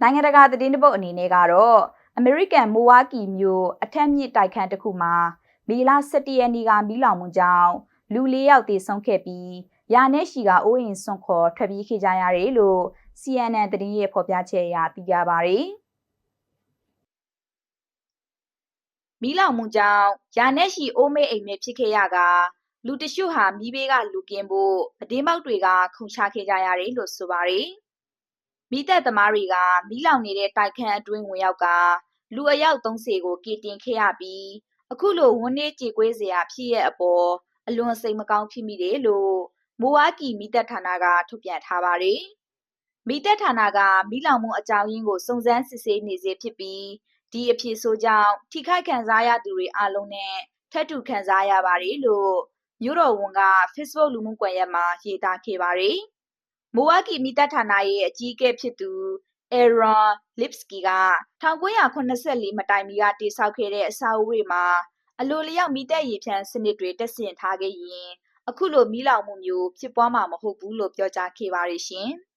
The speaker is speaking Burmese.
နိုင်ငံတကာသတင်းတပုတ်အနေနဲ့ကတော့အမေရိကန်မိုဝါကီမြို့အထက်မြစ်တိုက်ခန်းတစ်ခုမှာမေလ17ရက်နေ့ကမီးလောင်မှုကြောင့်လူ၄ယောက်သေဆုံးခဲ့ပြီးရာနဲ့ရှီကအိုးအိမ်ဆွန့်ခေါ်ထွက်ပြေးခဲ့ကြရတယ်လို့ CNN သတင်းရဲ့ဖော်ပြချက်အရသိရပါတယ်။မီးလောင်မှုကြောင့်ရာနဲ့ရှီအိုးမေးအိမ်မဲ့ဖြစ်ခဲ့ရကလူတရှုဟာမိဘေးကလူကင်းဖို့အတင်းပေါက်တွေကခုန်ချခဲ့ကြရတယ်လို့ဆိုပါတယ်။ မိသက်သမားတွေက မီးလောင်နေတဲ့ တိုက်ခန်းအတွင်း ဝင်ရောက်ကလူအယောက်30ကိုကည်တင်ခဲ့ရပြီး အခုလိုဝန်းနေကြေကွေးစရာ ဖြစ်ရဲ့အပေါ် အလွန်စိတ်မကောင်း ဖြစ်မိတယ်လို့ မိုးဝါကီမိသက်ဌာနက ထုတ်ပြန်ထားပါတယ်။မိသက်ဌာနကမိလောင်မှု အကြောင်းရင်းကို စုံစမ်းစစ်ဆေးနေစေဖြစ်ပြီး ဒီအဖြစ်ဆိုကြောင့် ထိခိုက်ခံစားရသူတွေအလုံးနဲ့ ထပ်တူခံစားရပါတယ်လို့ မြို့တော်ဝန်က Facebook လူမှုကွန်ရက်မှာ ရေးသားခဲ့ပါတယ်။ မိုဝါကီမိသက်ဌာနရဲ့အကြီးအကဲဖြစ်သူ Aaron Lipsky က1984မတိုင်မီကတိစောက်ခဲ့တဲ့အစာအုပ်တွေမှာအလိုလျောက်မိသက်ရည်ဖြန်းစနစ်တွေတက်ဆင်ထားခဲ့ရင်အခုလိုမီးလောင်မှုမျိုးဖြစ်ပွားမှာမဟုတ်ဘူးလို့ပြောကြားခဲ့ပါတယ်ရှင်။